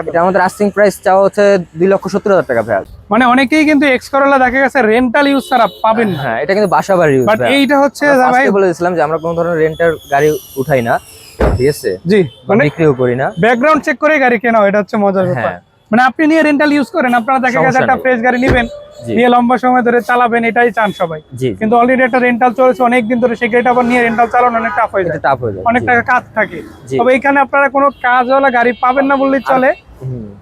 এটা আমাদের আস্তিং প্রাইস চাওয়া হচ্ছে দুই লক্ষ সত্তর হাজার টাকা ভাইয়া মানে অনেকেই কিন্তু এক্স করোলা দেখা গেছে রেন্টাল ইউজ ছাড়া পাবেন হ্যাঁ এটা কিন্তু বাসা বাড়ি use বাট এইটা হচ্ছে ভাই first এ বলে দিয়েছিলাম যে আমরা কোনো ধরনের রেন্টার গাড়ি উঠাই না ঠিক আছে? জি মানে বিক্রিও করি না। ব্যাকগ্রাউন্ড চেক করে গাড়ি কেনা এটা হচ্ছে মজার ব্যাপার। হ্যাঁ। মানে আপনি নিয়ে রেন্টাল ইউজ করেন আপনারা দেখা গেছে একটা ফ্রেশ গাড়ি নেবেন জি। নিয়ে লম্বা সময় ধরে চালাবেন এটাই চান সবাই। কিন্তু অলরেডি একটা রেন্টাল চলেছে অনেক দিন ধরে সেই গাড়িটা আবার নিয়ে রেন্টাল চালানো অনেক টাফ হয়ে যায়। হয়ে অনেক টাকা কাজ থাকে। তবে এখানে আপনারা কোনো কাজওয়ালা গাড়ি পাবেন না বললেই চলে।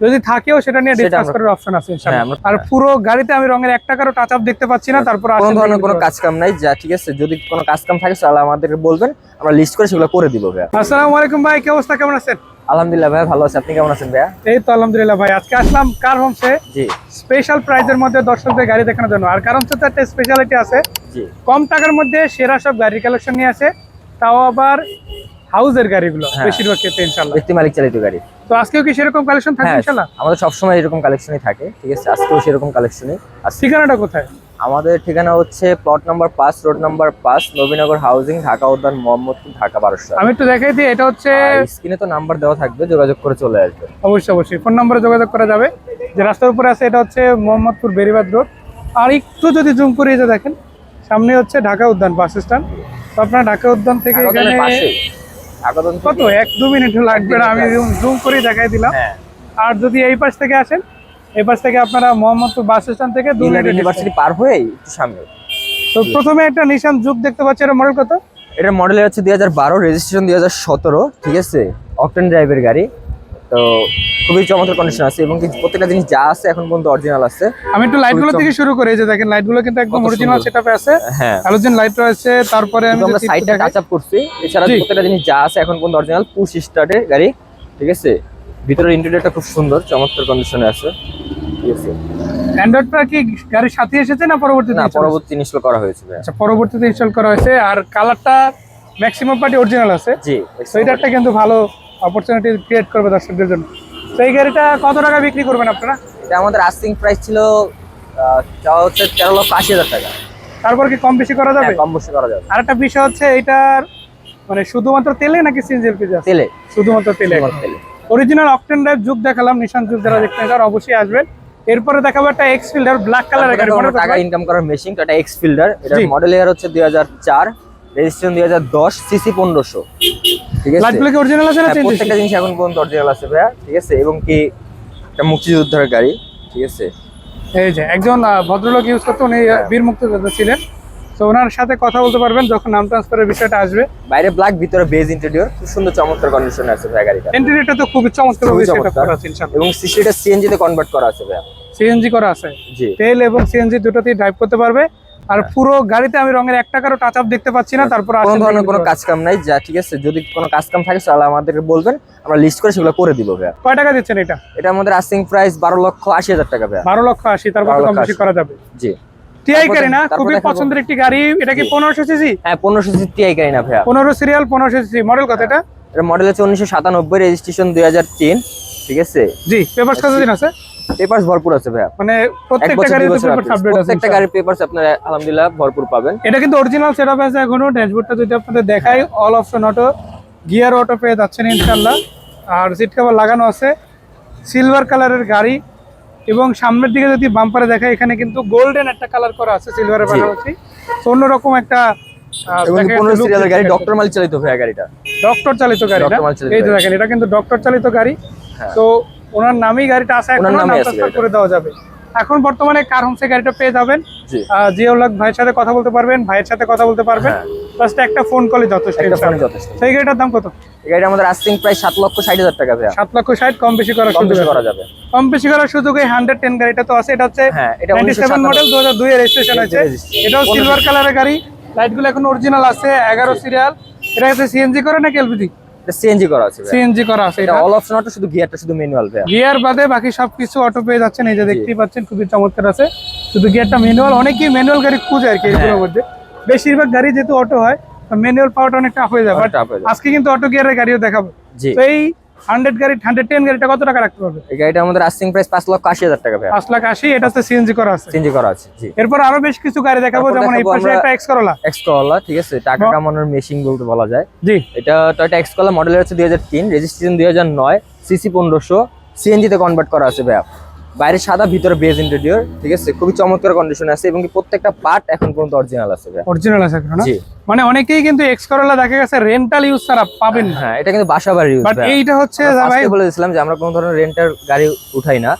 যদি থাকেও সেটা নিয়ে ডিসকাস করার অপশন আছে ইনশাআল্লাহ। হ্যাঁ, আর পুরো গাড়িতে আমি রঙের এক টাকারও টাচ আপ দেখতে পাচ্ছি না তারপর কোনো ধরনের কোনো কাজ কাম নাই যা ঠিক আছে যদি কোনো কাজ কাম থাকে তাহলে আমাদেরকে বলবেন আমরা লিস্ট করে সেগুলো করে দিব পারবেন। আসসালামু আলাইকুম ভাই কি অবস্থা কেমন আছেন? আলহামদুলিল্লাহ ভাইয়া ভালো আছে। আপনি কেমন আছেন ভাইয়া? এই তো আলহামদুলিল্লাহ ভাই আজকে আসলাম কার হোমসে জি। স্পেশাল প্রাইজের মধ্যে দর্শকদের গাড়ি দেখানোর জন্য। আর কারণ হচ্ছে একটা স্পেশালিটি আছে। জি। কম টাকার মধ্যে সেরা সব গাড়ি কালেকশন নিয়ে আছে। তাও আবার হাউজের গাড়িগুলো হ্যাঁ। বেশিরভাগ ক্ষেত্রে ইনশাল্লাহ ব্যক্তি মালিক চালিত গাড়ি। তো আজকেও কি সেরকম কালেকশন থাকবে হ্যাঁ ইনশাল্লাহ আমাদের সবসময় এরকম কালেকশনই থাকে ঠিক আছে? আজকেও সেরকম কালেকশনই আছে। ঠিকানাটা কোথায়? আমাদের ঠিকানা হচ্ছে প্লট নাম্বার পাঁচ রোড নাম্বার পাঁচ নবীনগর হাউজিং ঢাকা উদ্যান মোহাম্মদপুর ঢাকা বারোশো আমি একটু দেখাই দিই এটা হচ্ছে স্ক্রিনে তো নাম্বার দেওয়া থাকবে যোগাযোগ করে চলে আসবে। অবশ্যই অবশ্যই। ফোন নম্বরে যোগাযোগ করা যাবে। যে রাস্তার উপরে আছে এটা হচ্ছে মোহাম্মদপুর বেরিবাদ রোড। আর একটু যদি জুম করে যে দেখেন সামনে হচ্ছে ঢাকা উদ্যান বাস স্ট্যান্ড তো আপনার ঢাকা উদ্যান থেকে এখানে আগরতলার কত? এক দু মিনিট লাগবে না আমি জুম করে দেখাই দিলাম। হ্যাঁ। আর যদি এই পাশ থেকে আসেন এই পাশ থেকে আপনারা মোহাম্মদপুর বাস স্ট্যান্ড থেকে দু মিনিট ইউনিভার্সিটি পার হয়ে একটু সামনে। তো প্রথমে একটা নিশান যুগ দেখতে পাচ্ছি এটা মডেল কত? এটার মডেল হচ্ছে দুই হাজার বারো রেজিস্ট্রেশন দুই হাজার সতেরো ঠিক আছে? অকটেন ড্রাইভের গাড়ি। তো খুবই চমৎকার কন্ডিশন আছে এবং প্রত্যেকটা জিনিস যা আছে এখন পর্যন্ত অরিজিনাল আছে। আমি একটু লাইটগুলো চমৎকার। থেকে শুরু করি যে দেখেন লাইটগুলো কিন্তু একদম অরিজিনাল সেটআপে আছে। হ্যাঁ। হ্যালোজেন লাইট রয়েছে তারপরে আমি আমরা সাইডটা দেখাই- টাচ আপ করছি এছাড়া প্রত্যেকটা জিনিস যা আছে এখন পর্যন্ত অরিজিনাল পুশ স্টার্টের গাড়ি ঠিক আছে? ভিতরের ইন্টেরিয়রটা খুব সুন্দর চমৎকার কন্ডিশনে আছে। ঠিক আছে। অ্যান্ড্রয়েডটা কি গাড়ির সাথে এসেছে না পরবর্তীতে না ইনস্টল করা হয়েছে আচ্ছা পরবর্তীতে ইনস্টল করা হয়েছে আর কালারটা ম্যাক্সিমাম পার্টি অরিজিনাল আছে। জি তো এটা একটা কিন্তু ভালো অপরচুনিটি ক্রিয়েট করবে দর্শকদের জন্য। তো এই গাড়িটা কত টাকা বিক্রি করবেন আপনারা? এটা আমাদের আস্তিং প্রাইস ছিল হচ্ছে তেরো লক্ষ আশি হাজার টাকা। তারপর কি কম বেশি করা যাবে? হ্যাঁ, কম বেশি করা যাবে। আর একটা বিষয় হচ্ছে এটার মানে শুধুমাত্র তেলে নাকি সিএনজি এলপিজি আছে? তেলে। শুধুমাত্র তেলে। তেলে। অরিজিনাল অকটেন ড্রাইভ যুগ দেখালাম নিশান যুগ যারা দেখতে চান অবশ্যই আসবেন। এরপরে দেখাবো একটা এক্স ফিল্ডার ব্ল্যাক কালারের গাড়ি। মনে টাকা ইনকাম করার মেশিন এটা এক্স ফিল্ডার এটা মডেল ইয়ার হচ্ছে দুই হাজার চার রেজিস্ট্রেশন দুই হাজার দশ সিসি পনেরোশো। ঠিক আছে? লাইটগুলো কি অরিজিনাল আছে না হ্যাঁ, চেঞ্জ প্রত্যেকটা জিনিস এখন পর্যন্ত অরিজিনাল আছে ভাইয়া ঠিক আছে? এবং কি একটা মুক্তিযোদ্ধার গাড়ি ঠিক আছে? এই যে একজন ভদ্রলোক ইউজ করতো উনি বীর মুক্তিযোদ্ধা ছিলেন। তো ওনার সাথে কথা বলতে পারবেন যখন নাম ট্রান্সফারের বিষয়টা আসবে। বাইরে ব্ল্যাক ভিতরে বেজ ইন্টেরিয়র খুব সুন্দর চমৎকার কন্ডিশনে আছে ভাই গাড়িটা। ইন্টেরিয়রটা তো খুবই চমৎকার খুবই সেটা চমৎকার। করা আছে ইনশাআল্লাহ। এবং সিসিটা সিএনজি তে কনভার্ট করা আছে সিএনজি করা আছে। জি। তেল এবং সিএনজি দুটোতেই ড্রাইভ করতে পারবে। আর পুরো গাড়িতে আমি রঙের এক টাকারও টাচ আপ দেখতে পাচ্ছি না তারপর কোনো ধরনের কোনো কাজ কাম নাই যা ঠিক আছে যদি কোনো কাজ কাম থাকে তাহলে আমাদেরকে বলবেন আমরা লিস্ট করে সেগুলো করে দিব ভাইয়া। কয় টাকা দিচ্ছেন এটা? এটা আমাদের আস্তিং প্রাইস বারো লক্ষ আশি হাজার টাকা ভাইয়া। বারো লক্ষ আশি তারপর কম বেশি করা যাবে? জি। টিআই গাড়ি না খুবই পছন্দের একটি গাড়ি এটা কি জি। পনেরোশো সিসি হ্যাঁ পনেরোশো সিসি টিআই গাড়ি না ভাইয়া। পনেরো সিরিয়াল পনেরোশো সিসি মডেল কত এটা? এটা মডেল হচ্ছে উনিশশো সাতানব্বই রেজিস্ট্রেশন দুই হাজার তিন ঠিক আছে? জি পেপার কতদিন আছে? পেপারস ভরপুর আছে ভাইয়া। মানে প্রত্যেকটা বছর দুই গাড়িতে বছর পেপার update। আপডেট আছে প্রত্যেকটা গাড়ির পেপারস আপনারা আলহামদুলিল্লাহ ভরপুর পাবেন। এটা কিন্তু অরিজিনাল সেটআপ আছে এখনও ড্যাশবোর্ডটা যদি আপনাদের দেখাই all option auto gear auto পেয়ে যাচ্ছেন ইনশাল্লাহ আর সিট কভার লাগানো আছে সিলভার কালারের গাড়ি। এবং সামনের দিকে যদি বাম্পারে দেখাই এখানে কিন্তু গোল্ডেন একটা কালার করা আছে সিলভারের। পাশাপাশি অন্যরকম একটা সিরিয়ালের গাড়ি ডক্টর মালিক চালিত ভাইয়া গাড়িটা। ডক্টর চালিত গাড়ি না? Doctor মালিক চালিত এই যে গাড়ি। দেখেন এটা কিন্তু ডক্টর চালিত গাড়ি। হ্যাঁ। তো ওনার নামেই গাড়িটা আছে এখন। করে দেওয়া যাবে। এখন বর্তমানে কার হোমসে গাড়িটা পেয়ে যাবেন? জিয়াউল্লাহ ভাইয়ের সাথে কথা বলতে পারবেন ভাইয়ের সাথে কথা বলতে পারবেন। হ্যাঁ। জাস্ট একটা ফোন কলে যথেষ্ট। সেই গাড়িটার দাম কত? এই গাড়িটা আমাদের আস্তিং প্রায় সাত লক্ষ ষাট হাজার টাকা ভাইয়া। সাত লক্ষ ষাট কম বেশি করার কম সুযোগ করা যাবে। কম বেশি করার সুযোগ এই হান্ড্রেড টেন গাড়িটা তো আছে। এটা হচ্ছে হ্যাঁ এটা নাইনটি সেভেন মডেল দু হাজার দুই এর রেজিস্ট্রেশন আছে। এটাও সিলভার কালারের গাড়ি। লাইটগুলো এখন অরিজিনাল আছে এগারো সিরিয়াল এটা হচ্ছে সিএনজি করে নাকি এলপিজি সিএনজি করা আছে সিএনজি করা আছে এটা এটা। অল অপশন অটো শুধু গিয়ারটা শুধু ম্যানুয়াল গিয়ার বাদে বাকি সবকিছু অটো পেয়ে যাচ্ছেন এই যে দেখতেই পাচ্ছেন খুবই চমৎকার আছে। শুধু গিয়ারটা ম্যানুয়াল অনেকেই ম্যানুয়াল গাড়ি খুঁজে আর কি এগুলোর হ্যাঁ। মধ্যে। বেশিরভাগ গাড়ি যেহেতু অটো হয় ম্যানুয়াল পাওয়াটা অনেক টাফ হয়ে যায়। যায়। আজকে কিন্তু অটো গিয়ারের গাড়িও দেখাবো। তো এই হান্ড্রেড গাড়ি হান্ড্রেড টেন গাড়িটা কত টাকা রাখতে পারবে? এই গাড়িটা আমাদের আস্তিং প্রাইস পাঁচ লক্ষ আশি হাজার টাকা পাঁচ লাখ আশি এটা হচ্ছে সিএনজি করা আছে। সিএনজি করা আছে জি। এরপর আরও বেশ কিছু গাড়ি দেখাবো যেমন এই পাশে একটা এক্স করলা এক্সট্রা ঠিক আছে টাকা ব- কামানোর মেশিন বলতে বলা যায়। জি। এটা টয়টা এক্সকলা মডেল হচ্ছে দুই হাজার তিন রেজিস্ট্রেশন দুই হাজার নয় সিসি পনেরোশো সিএনজি তে কনভার্ট করা আছে ভাইয়া। বাইরে সাদা ভিতরে বেজ ইন্টেরিয়র ঠিক আছে? খুবই চমৎকার কন্ডিশনে আছে এবং প্রত্যেকটা পার্ট এখন পর্যন্ত অরিজিনাল আছে অরিজিনাল আছে না? জি। মানে অনেকেই কিন্তু এক্স করোলা দেখা গেছে রেন্টাল ইউজ ছাড়া পাবেন না। হ্যাঁ এটা কিন্তু বাসা বাড়ি ইউজ বাট এইটা হচ্ছে ভাই বলে দিয়েছিলাম যে আমরা কোনো ধরনের রেন্টার গাড়ি উঠাই না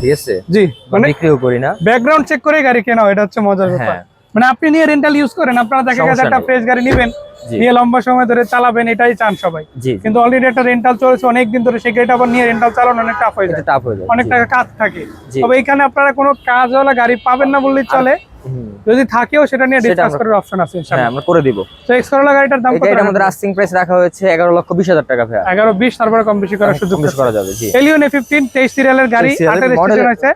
ঠিক আছে? জি মানে বিক্রিও করি না। ব্যাকগ্রাউন্ড চেক করে গাড়ি কেনা এটা হচ্ছে মজার ব্যাপার। হ্যাঁ। মানে আপনি নিয়ে রেন্টাল ইউজ করেন আপনারা দেখা গেছে একটা ফ্রেশ গাড়ি নেবেন নিয়ে লম্বা সময় ধরে চালাবেন এটাই চান সবাই। কিন্তু অলরেডি একটা রেন্টাল চলেছে অনেক দিন ধরে সেই আবার নিয়ে রেন্টাল চালানো অনেক টাফ হয়ে যায়। টাফ হয়ে যায় অনেক টাকা কাজ থাকে। তবে এখানে আপনারা কোনো কাজওয়ালা গাড়ি পাবেন না বললেই চলে। যদি থাকেও সেটা নিয়ে ডিসকাস করার অপশন আছে হ্যাঁ ইনশাআল্লাহ আমরা করে দিব। তো এক্স করোলা গাড়িটার দাম কত এটা আমাদের আস্তিং প্রাইস রাখা হয়েছে এগারো লক্ষ বিশ হাজার টাকা ভাইয়া। এগারো বিশ তারপরে কম বেশি করার সুযোগ করা যাবে জি। এলিয়ন এ ফিফটিন তেইশ সিরিয়ালের গাড়ি 23 serial আটের model- রেজিস্ট্রেশন আছে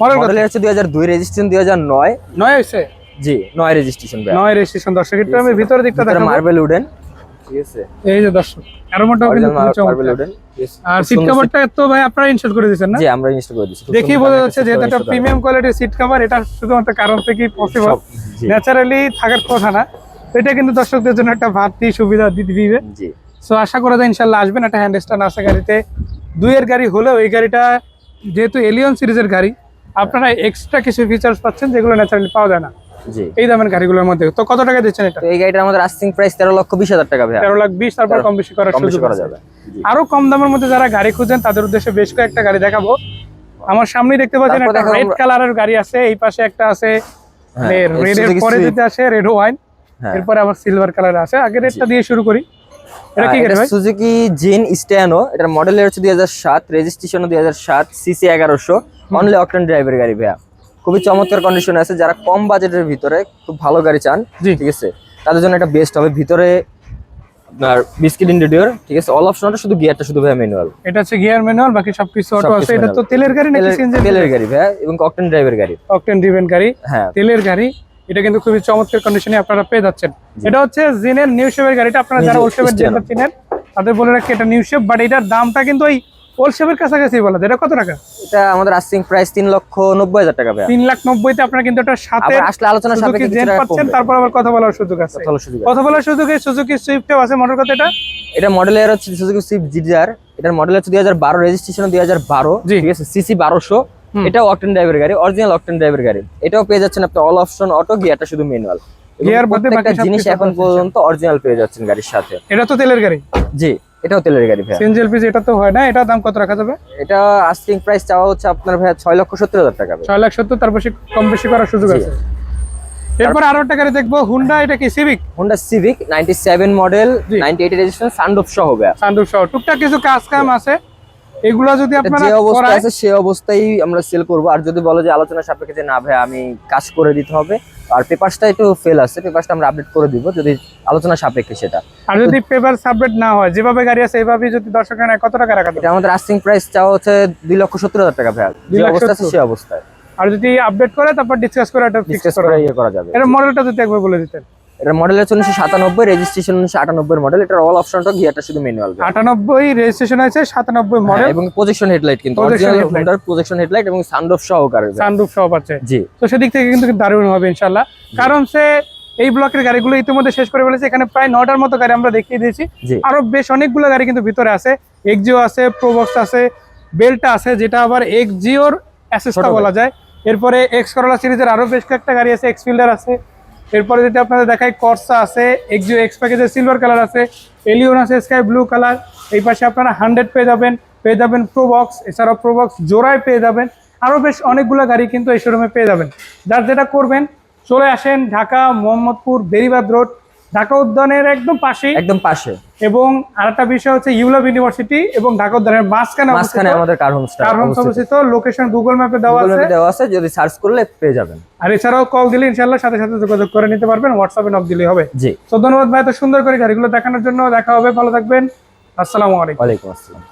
মডেল কত? মডেল হচ্ছে দুই হাজার দুই রেজিস্ট্রেশন দুই হাজার নয়। নয় হয়েছে? জি নয় রেজিস্ট্রেশন নয় রেজিস্ট্রেশন দর্শক একটু আমি ভিতরের দিকটা দেখাবো। মার্বেল উডেন ঠিক আছে। এই যে দর্শক অ্যারোমাটাও কিন্তু মার্বেল উডেন আর সিট কভারটা তো ভাই আপনারা ইনস্টল করে দিয়েছেন না? জি আমরা ইনস্টল করে দেখেই সুন্দর বোঝা যাচ্ছে install করা। প্রিমিয়াম কোয়ালিটির সিট কভার এটা শুধুমাত্র কারণ থেকেই পসিবল ন্যাচারালি থাকার কথা না। এটা কিন্তু দর্শকদের জন্য একটা বাড়তি সুবিধা দিতে দিবে। জি। সো আশা করা যায় আসবেন একটা হ্যান্ড স্ট্যান্ড আছে গাড়িতে। দুইয়ের গাড়ি হলেও এই গাড়িটা যেহেতু এলিয়ন সিরিজের গাড়ি আপনারা এক্সট্রা কিছু ফিচার্স পাচ্ছেন যেগুলো ন্যাচারালি পাওয়া যায় না। এই দামের গাড়িগুলোর মধ্যে। তো কত টাকা দিচ্ছেন এটা? এই গাড়িটার আমাদের আস্তিং প্রাইস তেরো লক্ষ বিশ হাজার টাকা ভাইয়া। তেরো লাখ বিশ তারপর কম বেশি করার সুযোগ করা যাবে। আরও কম দামের মধ্যে যারা গাড়ি খুঁজেন তাদের উদ্দেশ্যে বেশ কয়েকটা গাড়ি দেখাবো। আমার সামনেই দেখতে পাচ্ছেন একটা রেড কালারের গাড়ি আছে এই পাশে একটা আছে হ্যাঁ, রেড এর Suzuki পরে। দিতে আসে রেড ওয়াইন হ্যাঁ। এরপরে আবার সিলভার কালার আছে। আগে রেডটা দিয়ে শুরু করি। এটা কি গাড়ি ভাই? সুজুকি জিন স্ট্যানো এটার মডেল হচ্ছে দুই হাজার সাত রেজিস্ট্রেশন দুই হাজার সাত সিসি এগারোশো। অনলি অকটেন ড্রাইভের গাড়ি ভাইয়া। খুবই চমৎকার কন্ডিশন আছে। যারা কম বাজেটের ভিতরে খুব ভালো গাড়ি চান ঠিক আছে? তাদের জন্য এটা বেস্ট হবে। ভিতরে আপনার বিস্কিট ইন্টেরিয়র ঠিক আছে? অল অপশনটা শুধু গিয়ারটা শুধু ভাইয়া ম্যানুয়াল এটা হচ্ছে গিয়ার ম্যানুয়াল বাকি সবকিছু অটো আছে। এটা তো তেলের গাড়ি নাকি সিএনজি তেলের গাড়ি? ভাইয়া এবং অকটেন ড্রাইভের গাড়ি। অকটেন ড্রিভেন গাড়ি। হ্যাঁ। তেলের গাড়ি। এটা কিন্তু খুবই চমৎকার কন্ডিশনে আপনারা পেয়ে যাচ্ছেন। এটা হচ্ছে জিনের নিউ শেপের গাড়িটা। আপনারা যারা ওল্ড শেপের। জেন্ডার চিনেন তাদের বলে রাখি এটা নিউ শেপ বাট এটার দামটা কিন্তু ওই শেপের কাছাকাছি বলা এটা কত টাকা? এটা আমাদের প্রাইস লক্ষ নব্বই হাজার টাকা লাখ নব্বইতে আপনারা কিন্তু সাথে আবার আসলে আলোচনা সাপেক্ষে কিছু টাকা পাচ্ছেন তারপর আবার কথা বলার সুযোগ আছে। সুযোগ কথা বলার সুযোগে সুজুকি সুইফটেও আছে। মডেল কত এটা? এটা মডেলের হচ্ছে সুজুকি সুইফট জিজার এটার মডেল হচ্ছে দুই হাজার বারো রেজিস্ট্রেশন দুই হাজার বারো। জি। ঠিক আছে? সিসি বারোশো। এটাও অকটেন ড্রাইভের গাড়ি অরিজিনাল অকটেন ড্রাইভের গাড়ি। এটাও পেয়ে যাচ্ছেন আপনি অল অপশন অটো গিয়ারটা শুধু ম্যানুয়াল Gear বাদে বাকি জিনিস এখন পর্যন্ত অরিজিনাল পেয়ে যাচ্ছেন গাড়ির সাথে। এটা তো তেলের গাড়ি? জি। এটাও তেলের গাড়ি ভাই সিএনজি এলপিজি এটা তো হয় না এটা দাম কত রাখা যাবে? এটা আস্কিং প্রাইস চাওয়া হচ্ছে আপনার ভাই ছয় লক্ষ সত্তর হাজার টাকা ভাইয়া। ছয় লাখ সত্তর তার বেশি কম বেশি করার সুযোগ। আছে। এরপর আরও একটা গাড়ি দেখব হুন্ডা এটা কি Civic Honda Civic ninety seven model জি। নাইনটি এইট রেজিস্ট্রেশন সানডোপ সহ হবে সান্দুক সহ। টুকটাক কিছু কাজ কাম আছে। এগুলো যদি আপনারা যে অবস্থা আছে সে অবস্থায় আমরা সেল করব। আর যদি বলো যে আলোচনা সাপেক্ষে যে না ভাই আমি কাজ করে দিতে হবে। আর পেপারসটা একটু ফেল আছে পেপারসটা আমরা আপডেট করে দিব যদি আলোচনা সাপেক্ষে সেটা। আর যদি পেপার সাবমিট না হয় যেভাবে গাড়ি আছে এইভাবেই যদি দর্শক নেয় কত টাকা রাখা এটা আমাদের আস্তিং প্রাইস চাওয়া হচ্ছে দুই লক্ষ সত্তর হাজার টাকা ভাই যে অবস্থা আছে সত্তর। সে অবস্থায়। আর যদি আপডেট করে তারপর ডিসকাস করে এটা ফিক্স করে ইয়ে করা যাবে। এটা মডেলটা যদি একবার বলে দিতেন। এটা মডেল হচ্ছে উনিশশো সাতানব্বই রেজিস্ট্রেশন উনিশশো আটানব্বই মডেল এটার অল অপশনটা গিয়ারটা শুধু ম্যানুয়াল আটানব্বই রেজিস্ট্রেশন আছে সাতানব্বই মডেল এবং প্রজেকশন হেডলাইট কিন্তু অরিজিনাল প্রজেকশন হেডলাইট এবং সানরুফ সহকারে সানরুফ সব আছে জি। তো সেদিক থেকে কিন্তু দারুণ হবে ইনশাল্লাহ কারণ সে এই ব্লকের গাড়িগুলো ইতিমধ্যে শেষ করে ফেলেছে। এখানে প্রায় নটার মতো গাড়ি আমরা দেখিয়ে দিয়েছি। আরও বেশ অনেকগুলো গাড়ি কিন্তু ভিতরে আছে। এক্সিও আছে প্রোবক্স আছে বেলটা আছে যেটা আবার এক্সজিওর অ্যাসেসটা বলা যায়। এরপরে এক্স করোলা সিরিজের আরও বেশ কয়েকটা গাড়ি আছে এক্স ফিল্ডার আছে। এরপরে যেটা আপনাদের দেখাই কর্সা আছে এক্সিও এক্স প্যাকেজের সিলভার কালার আছে এলিয়ন আছে স্কাই ব্লু কালার এই পাশে আপনারা হান্ড্রেড পেয়ে যাবেন পেয়ে যাবেন প্রোবক্স এছাড়াও প্রোবক্স জোড়ায় পেয়ে যাবেন আরও বেশ অনেকগুলো গাড়ি কিন্তু এই শোরুমে পেয়ে যাবেন। যার যেটা করবেন, চলে আসেন ঢাকা, মোহাম্মদপুর, বেরিবাদ রোড ঢাকা উদ্যানের একদম পাশে একদম পাশে। এবং আরেকটা বিষয় হচ্ছে ইউলাভ ইউনিভার্সিটি এবং ঢাকা উদ্যানের মাঝখানে মাঝখানে আমাদের কার হোমস্টে কার হোমস অবস্থিত। লোকেশন গুগল ম্যাপে দেওয়া আছে। গুগল দেওয়া আছে যদি সার্চ করলে পেয়ে যাবেন। আর এছাড়াও কল দিলে ইনশাআল্লাহ সাথে সাথে যোগাযোগ করে নিতে পারবেন হোয়াটসঅ্যাপে নক দিলে হবে। জি। তো ধন্যবাদ ভাই এত সুন্দর করে গাড়িগুলো দেখানোর জন্য। দেখা হবে ভালো থাকবেন। আসসালামু আলাইকুম। ওয়া আলাইকুম আসসালাম।